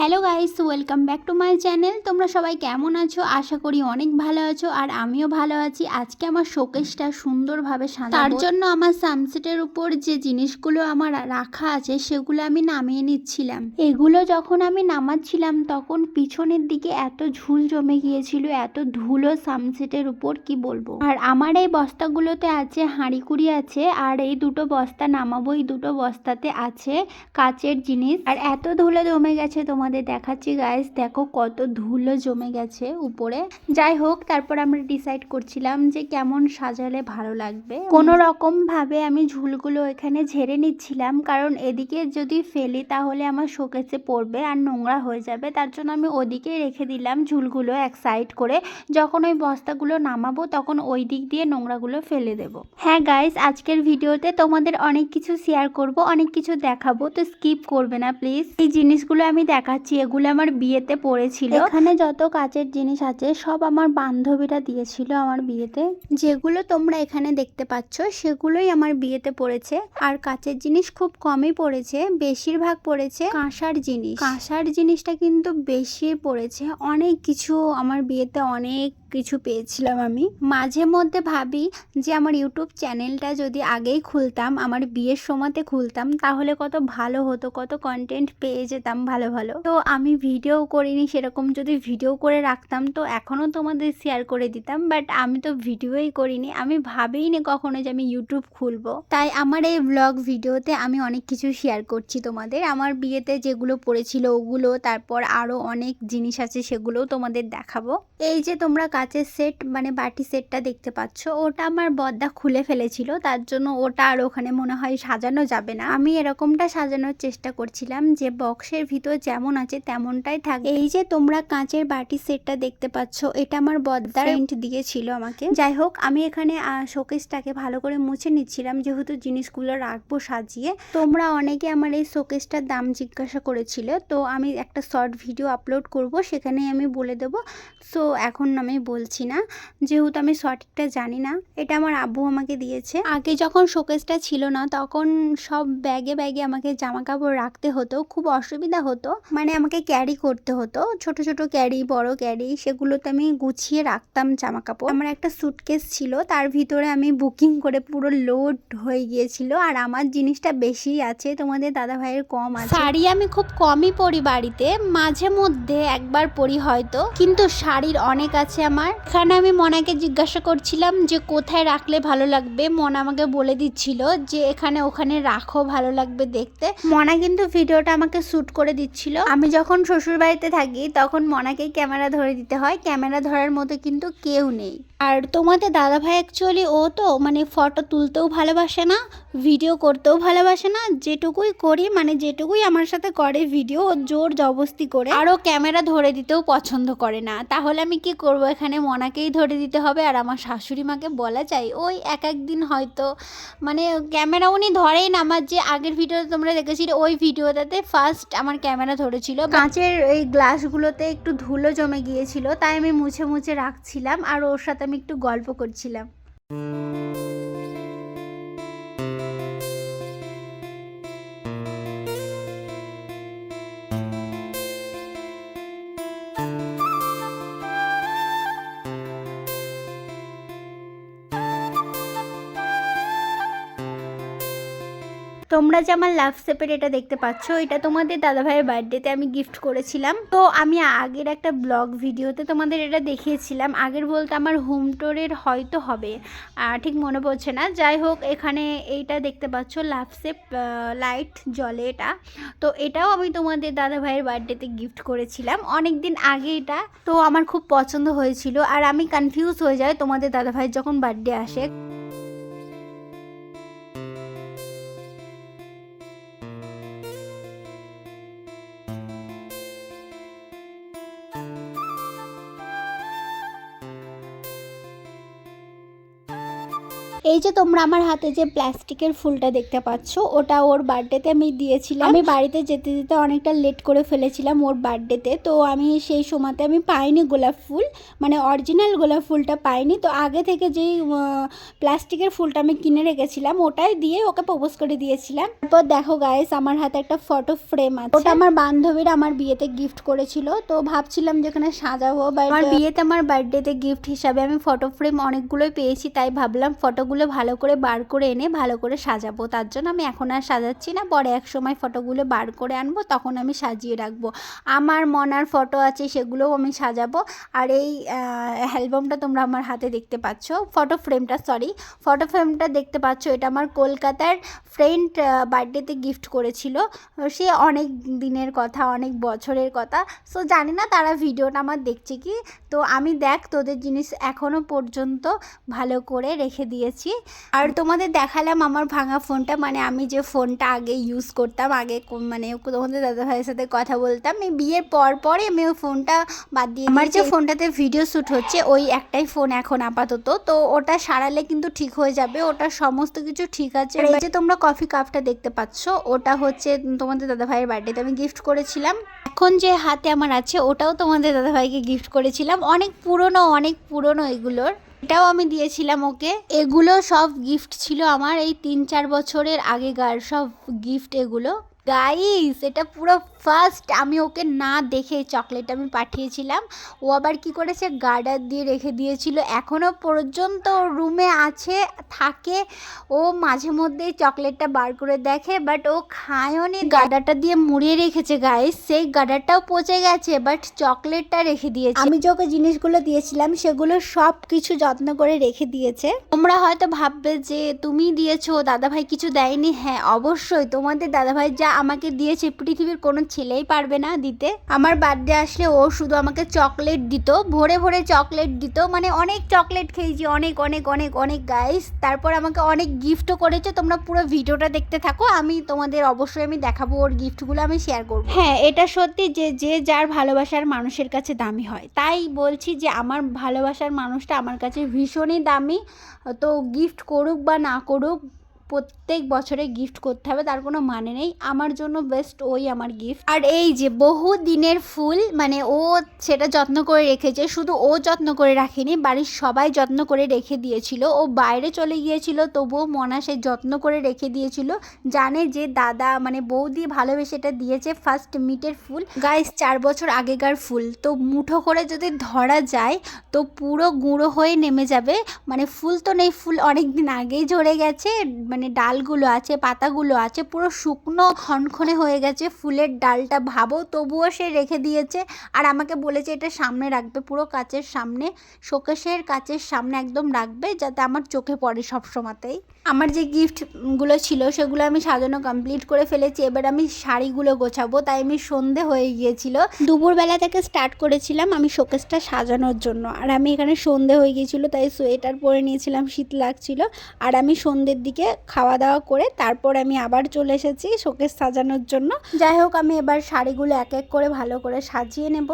Hello guys welcome back to my channel. তোমরা সবাই কেমন আছো? আশা করি অনেক ভালো আছো আর আমিও ভালো আছি। আজকে আমার শোকেসটা সুন্দরভাবে সাজাবো। তার জন্য আমার সানসেটের উপর যে জিনিসগুলো আমার রাখা আছে সেগুলো আমি নামিয়ে নিচ্ছিলাম। এগুলো যখন আমি নামাচ্ছিলাম তখন পিছনের দিকে এত ঝুল জমে গিয়েছিল এত ধুলো সানসেটের উপর কি বলব? আর আমার এই বস্তাগুলোতে আছে হাঁড়িকুড়ি আছে আর এই দুটো বস্তা নামাবো এই দুটো বস্তাতে আছে কাচের জিনিস। আর এত ধুলো জমে গেছে তোমাদের দেখাচ্ছি গাইস দেখো কত ধুলো জমে গেছে উপরে। যাই হোক, তারপর আমরা ডিসাইড করছিলাম যে কেমন সাজালে ভালো লাগবে। কোনো রকম ভাবে আমি ঝুলগুলো এখানে ঝেড়ে নিচ্ছিলাম, কারণ এদিকে যদি ফেলি তাহলে আমার শোকেসে পড়বে আর নোংরা হয়ে যাবে। তার জন্য আমি ওদিকে রেখে দিলাম ঝুলগুলো এক সাইড করে। যখন ওই বস্তাগুলো নামাবো, তখন ওই দিক দিয়ে নোংরাগুলো ফেলে দেব। হ্যাঁ গাইস আজকের ভিডিওতে তোমাদের অনেক কিছু শেয়ার করব, অনেক কিছু দেখাবো, তো স্কিপ করবে না প্লিজ এই জিনিসগুলো আমি দেখাচ্ছি, এগুলো আমার বিয়েতে পড়েছিল। এখানে যত কাচের জিনিস আছে, সব আমার বান্ধবীরা দিয়েছিল আমার বিয়েতে। যেগুলো তোমরা এখানে দেখতে পাচ্ছ, সেগুলোই আমার বিয়েতে পড়েছে। আর কাচের জিনিস খুব কমই পড়েছে, বেশিরভাগ পড়েছে কাঁসার জিনিস। কাঁসার জিনিসটা কিন্তু বেশি পড়েছে। অনেক কিছু আমার বিয়েতে অনেক কিছু পেয়েছিলাম আমি। মাঝে মধ্যে ভাবি যে আমার ইউটিউব চ্যানেলটা যদি আগেই খুলতাম, আমার বিয়ের সময়তে খুলতাম, তাহলে কত ভালো হতো, কত কন্টেন্ট পেয়ে যেতাম ভালো ভালো। তো আমি ভিডিও করিনি সেরকম যদি ভিডিও করে রাখতাম, তো এখনও তোমাদের শেয়ার করে দিতাম বাট আমি তো ভিডিওই করিনি। আমি ভাবেইনি কখনো যে আমি ইউটিউব খুলবো। তাই আমার এই ব্লগ ভিডিওতে আমি অনেক কিছু শেয়ার করছি তোমাদের। আমার বিয়েতে যেগুলো পড়েছিল ওগুলো, তারপর আরও অনেক জিনিস আছে সেগুলোও তোমাদের দেখাবো। এই যে তোমরা কাচের সেট মানে বাটি সেটটা দেখতে পাচ্ছ। ওটা আমার বদ্দা খুলে ফেলেছিল তার জন্য ওটা আর ওখানে মনে হয় সাজানো যাবে না। আমি এরকমটা সাজানোর চেষ্টা করছিলাম যে বক্সের ভিতর যেমন আছে তেমনটাই থাক এই যে তোমরা কাঁচের বাটি সেটটা দেখতে পাচ্ছ এটা আমার বদ্দা রেন্ট দিয়েছিল আমাকে। যাই হোক আমি এখানে শোকেসটাকে ভালো করে মুছে নিচ্ছিলাম যেহেতু জিনিসগুলো রাখব সাজিয়ে। তোমরা অনেকে আমার এই শোকেসটার দাম জিজ্ঞাসা করেছিল তো আমি একটা শর্ট ভিডিও আপলোড করব সেখানে আমি বলে দেব। সো এখন আমি বলছি না। যেহেতু আমি সঠিকটা জানি না, এটা আমার আব্বু আমাকে দিয়েছে। আগে যখন শোকেসটা ছিল না, তখন সব ব্যাগে ব্যাগে আমাকে জামা কাপড় রাখতে হতো, খুব অসুবিধা হতো। মানে আমাকে ক্যারি করতে হতো, ছোট ছোট ক্যারি বড় ক্যারি সেগুলোতে আমি গুছিয়ে রাখতাম জামা কাপড় আমার একটা সুটকেস ছিল, তার ভিতরে আমি বুকিং করে পুরো লোড হয়ে গিয়েছিল, আর আমার জিনিসটা বেশি আছে, তোমাদের দাদা ভাইয়ের কম আছে। শাড়ি আমি খুব কমই পরি বাড়িতে, মাঝে মধ্যে একবার পরি হয়তো, কিন্তু শাড়ির অনেক আছে আমার এখানে আমি মনাকে জিজ্ঞাসা করছিলাম যে কোথায় রাখলে ভালো লাগবে। মন আমাকে বলে দিচ্ছিল যে এখানে ওখানে রাখো, ভালো লাগবে দেখতে। মনা কিন্তু ভিডিওটা আমাকে শ্যুট করে দিচ্ছিল। আমি যখন শ্বশুর বাড়িতে থাকি তখন মনাকেই ক্যামেরা ধরে দিতে হয়। ক্যামেরা ধরার মতো কিন্তু কেউ নেই। আর তোমাদের দাদা ভাই অ্যাকচুয়ালি ও তো মানে ফটো তুলতেও ভালোবাসে না ভিডিও করতেও ভালোবাসে না, যেটুকুই করি মানে যেটুকুই আমার সাথে করে ভিডিও ও জোর জবস্তি করে। আরও ক্যামেরা ধরে দিতেও পছন্দ করে না। তাহলে আমি কি করব? এখানে মনাকেই ধরে দিতে হবে আর আমার শাশুড়ি মাকে বলা চাই ওই এক একদিন হয়তো মানে ক্যামেরা উনি ধরেই না, আমার যে আগের ভিডিওতে তোমরা দেখেছিলে, ওই ভিডিওটাতে ফার্স্ট আমার ক্যামেরা ধরেছিল। কাঁচের এই গ্লাসগুলোতে একটু ধুলো জমে গিয়েছিল, তাই আমি মুছে মুছে রাখছিলাম, আর ওর সাথে আমি একটু গল্প করছিলাম। তোমরা যে আমার লাভ সেপের এটা দেখতে পাচ্ছ, এটা তোমাদের দাদাভাইয়ের বার্থডেতে আমি গিফট করেছিলাম। তো আমি আগের একটা ব্লগ ভিডিওতে তোমাদের এটা দেখিয়েছিলাম। আগের বলতে আমার হোম টোরের হয়তো হবে ঠিক মনে পড়ছে না। যাই হোক, এখানে এইটা দেখতে পাচ্ছ লাভ সেপ লাইট জলে এটা। তো এটাও আমি তোমাদের দাদাভাইয়ের বার্থডেতে গিফট করেছিলাম অনেক দিন আগে এটা। তো আমার খুব পছন্দ হয়েছিল, আর আমি কনফিউজ হয়ে যাই তোমাদের দাদাভাইয়ের যখন বার্থডে আসে। এই যে তোমরা আমার হাতে যে প্লাস্টিকের ফুলটা দেখতে পাচ্ছ ওটা ওর বার্থডেতে আমি দিয়েছিলাম। আমি বাড়িতে যেতে যেতে অনেকটা লেট করে ফেলেছিলাম ওর বার্থডেতে তো আমি সেই সময়তে আমি পাইনি গোলাপ ফুল মানে অরিজিনাল গোলাপ ফুলটা পাইনি। তো আগে থেকে যেই প্লাস্টিকের ফুলটা আমি কিনে রেখেছিলাম ওটাই দিয়ে ওকে প্রপোজ করে দিয়েছিলাম। তারপর দেখো গাইস আমার হাতে একটা ফটো ফ্রেম আছে। ওটা আমার বান্ধবীরা আমার বিয়েতে গিফট করেছিল তো ভাবছিলাম যেখানে সাজাবো বা আমার বিয়েতে আমার বার্থডেতে গিফট হিসাবে আমি ফটো ফ্রেম অনেকগুলোই পেয়েছি তাই ভাবলাম ফটোগুলো ভালো করে বার করে এনে ভালো করে সাজাবো। তার জন্য আমি এখন আর সাজাচ্ছি না। পরে এক সময় ফটোগুলো বার করে আনব, তখন আমি সাজিয়ে রাখব। আমার মনার ফটো আছে সেগুলোও আমি সাজাবো। আর এই অ্যালবামটা তোমরা আমার হাতে দেখতে পাচ্ছ। ফটো ফ্রেমটা সরি ফটো ফ্রেমটা দেখতে পাচ্ছ। এটা আমার কলকাতার ফ্রেন্ড বার্থডেতে গিফট করেছিল। সে অনেক দিনের কথা, অনেক বছরের কথা। সো জানি না তারা ভিডিওটা আমার দেখছে কি? তো আমি দেখ তোদের জিনিস এখনও পর্যন্ত ভালো করে রেখে দিয়েছি। আর তোমাদের দেখালাম আমার ভাঙা ফোনটা মানে আমি যে ফোনটা আগে ইউজ করতাম আগে মানে তোমাদের দাদা ভাইয়ের সাথে কথা বলতাম এই বিয়ের পর পরে আমি ওই ফোনটা বাদ দিয়ে আমার যে ফোনটাতে ভিডিও শ্যুট হচ্ছে ওই একটাই ফোন এখন আপাতত। তো ওটা সারালে কিন্তু ঠিক হয়ে যাবে ওটা সমস্ত কিছু ঠিক আছে। এই যে তোমরা কফি কাপটা দেখতে পাচ্ছ ওটা হচ্ছে তোমাদের দাদা ভাইয়ের বার্থডেতে আমি গিফট করেছিলাম। এখন যে হাতে আমার আছে ওটাও তোমাদের দাদা ভাইকে গিফট করেছিলাম। অনেক পুরনো অনেক পুরনো এগুলোর। এটাও আমি দিয়েছিলাম ওকে। এগুলো সব গিফট ছিল আমার, এই তিন চার বছরের আগেকার সব গিফট এগুলো। গাইস এটা পুরো ফার্স্ট আমি ওকে না দেখে চকলেট আমি পাঠিয়েছিলাম। ও আবার কি করেছে? গার্ডার দিয়ে রেখে দিয়েছিল। এখনও পর্যন্ত রুমে আছে থাকে। ও মাঝে মধ্যেই চকলেটটা বার করে দেখে বাট ও খায়ও নি গার্ডারটা দিয়ে মুড়িয়ে রেখেছে গায়ে সেই গার্ডারটাও পচে গেছে বাট চকলেটটা রেখে দিয়েছে। আমি যে ওকে জিনিসগুলো দিয়েছিলাম সেগুলো সব কিছু যত্ন করে রেখে দিয়েছে। তোমরা হয়তো ভাববে যে তুমি দিয়েছ দাদাভাই কিছু দেয়নি? হ্যাঁ অবশ্যই। তোমাদের দাদাভাই যা আমাকে দিয়েছে পৃথিবীর কোনো ছেলেই পারবে না দিতে। আমার বার্থডে আসলে ও শুধু আমাকে চকলেট দিত, ভরে ভরে চকলেট দিত। মানে অনেক চকলেট খেয়েছি, অনেক অনেক অনেক অনেক গাইস তারপর আমাকে অনেক গিফটও করেছে, তোমরা পুরো ভিডিওটা দেখতে থাকো। আমি তোমাদের অবশ্যই আমি দেখাবো ওর গিফটগুলো আমি শেয়ার করব। হ্যাঁ এটা সত্যি যে যে যার ভালোবাসার মানুষের কাছে দামি হয়। তাই বলছি যে, আমার ভালোবাসার মানুষটা আমার কাছে ভীষণই দামি। তো গিফট করুক বা না করুক প্রত্যেক বছরে গিফট করতে হবে, তার কোনো মানে নেই। আমার জন্য বেস্ট ওই আমার গিফট আর এই যে বহু দিনের ফুল মানে ও সেটা যত্ন করে রেখেছে, শুধু ও যত্ন করে রাখেনি, বাড়ির সবাই যত্ন করে রেখে দিয়েছিল। ও বাইরে চলে গিয়েছিল, তবুও মনা সে যত্ন করে রেখে দিয়েছিল। জানে যে দাদা মানে বৌদি ভালোবেসে এটা দিয়েছে ফার্স্ট মিটের ফুল। গাইস চার বছর আগেকার ফুল। তো মুঠো করে যদি ধরা যায়, তো পুরো গুঁড়ো হয়ে নেমে যাবে। মানে ফুল তো নেই, ফুল অনেক দিন আগেই ঝরে গেছে মানে ডালগুলো আছে, পাতাগুলো আছে, পুরো শুকনো খনখনে হয়ে গেছে ফুলের ডালটা। ভাবো তবুও সে রেখে দিয়েছে আর আমাকে বলেছে এটা সামনে রাখবে, পুরো কাচের সামনে, শোকেশের কাচের সামনে একদম রাখবে যাতে আমার চোখে পড়ে সব সময়তেই আমার যে গিফটগুলো ছিল, সেগুলো আমি সাজানো কমপ্লিট করে ফেলেছি। এবার আমি শাড়িগুলো গোছাবো, তাই আমি সন্ধে হয়ে গিয়েছিল। দুপুরবেলা থেকে স্টার্ট করেছিলাম আমি শোকেসটা সাজানোর জন্য। আর আমি এখানে সন্ধে হয়ে গিয়েছিল, তাই সোয়েটার পরে নিয়েছিলাম, শীত লাগছিল। আর আমি সন্ধ্যের দিকে খাওয়া দাওয়া করে তারপর আমি আবার চলে এসেছি শোকেস সাজানোর জন্য। যাই হোক, আমি এবার শাড়িগুলো এক এক করে ভালো করে সাজিয়ে নেব।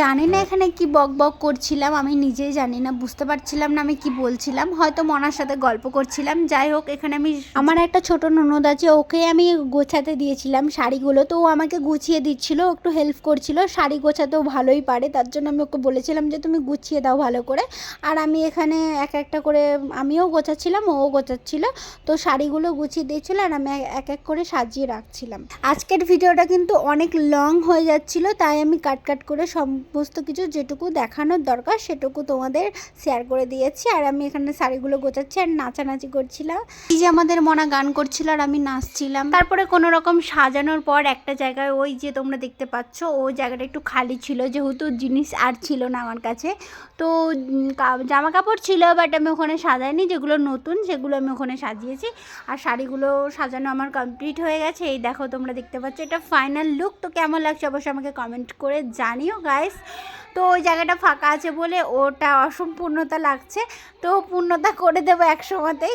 জানি না এখানে কি বক বক করছিলাম, আমি নিজেই জানি না, বুঝতে পারছিলাম না আমি কি বলছিলাম। হয়তো মনার সাথে গল্প করছিলাম, যাই হোক, এখানে আমি আমার একটা ছোট ননদ আছে, ওকে আমি গোছাতে দিয়েছিলাম শাড়িগুলো, তো ও আমাকে গুছিয়ে দিচ্ছিল একটু হেল্প করছিল, শাড়ি গোছাতেও ভালোই পারে, তার জন্য আমি ওকে বলেছিলাম যে তুমি গুছিয়ে দাও ভালো করে। আর আমি এখানে এক একটা করে, আমিও গোছাচ্ছিলাম, ও গোছাচ্ছিল, তো শাড়িগুলো গুছিয়ে দিয়েছিল আর আমি এক এক করে সাজিয়ে রাখছিলাম। আজকের ভিডিওটা কিন্তু অনেক লং হয়ে যাচ্ছিল, তাই আমি কাট কাট করে সব সমস্ত কিছু যেটুকু দেখানোর দরকার, সেটুকু তোমাদের শেয়ার করে দিয়েছি। আর আমি এখানে শাড়িগুলো গোছাচ্ছি আর নাচানাচি করছিলাম। এই যে আমাদের মনা গান করছিল আর আমি নাচছিলাম। তারপরে কোনো রকম সাজানোর পর একটা জায়গায় ওই যে তোমরা দেখতে পাচ্ছ ওই জায়গাটা একটু খালি ছিল, যেহেতু জিনিস আর ছিল না আমার কাছে। তো জামা কাপড় ছিল বাট আমি ওখানে সাজাইনি। যেগুলো নতুন, সেগুলো আমি ওখানে সাজিয়েছি। আর শাড়িগুলো সাজানো আমার কমপ্লিট হয়ে গেছে। এই দেখো, তোমরা দেখতে পাচ্ছ, এটা ফাইনাল লুক তো কেমন লাগছে, অবশ্যই আমাকে কমেন্ট করে জানিও গাইস তো ওই জায়গাটা ফাঁকা আছে বলে ওটা অসম্পূর্ণতা লাগছে। তো পূর্ণতা করে দেবো এক সময়তেই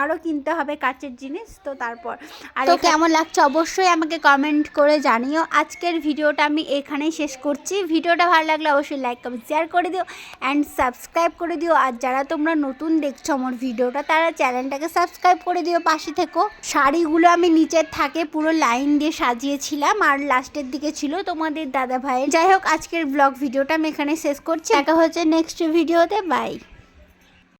আরও কিনতে হবে কাচের জিনিস। তো তারপর আর তো কেমন লাগছে অবশ্যই আমাকে কমেন্ট করে জানিও। আজকের ভিডিওটা আমি এখানেই শেষ করছি। ভিডিওটা ভালো লাগলে অবশ্যই লাইক কমেন্ট শেয়ার করে দিও অ্যান্ড সাবস্ক্রাইব করে দিও। আর যারা তোমরা নতুন দেখছ আমার ভিডিওটা তারা চ্যানেলটাকে সাবস্ক্রাইব করে দিও পাশে থেকো। শাড়িগুলো আমি নিচের থাকে পুরো লাইন দিয়ে সাজিয়েছিলাম। আর লাস্টের দিকে ছিল তোমাদের দাদা ভাইয়ের যাই হোক আজকের ব্লগ ভিডিওটা আমি এখানে শেষ করছি। দেখা হচ্ছে নেক্সট ভিডিওতে বাই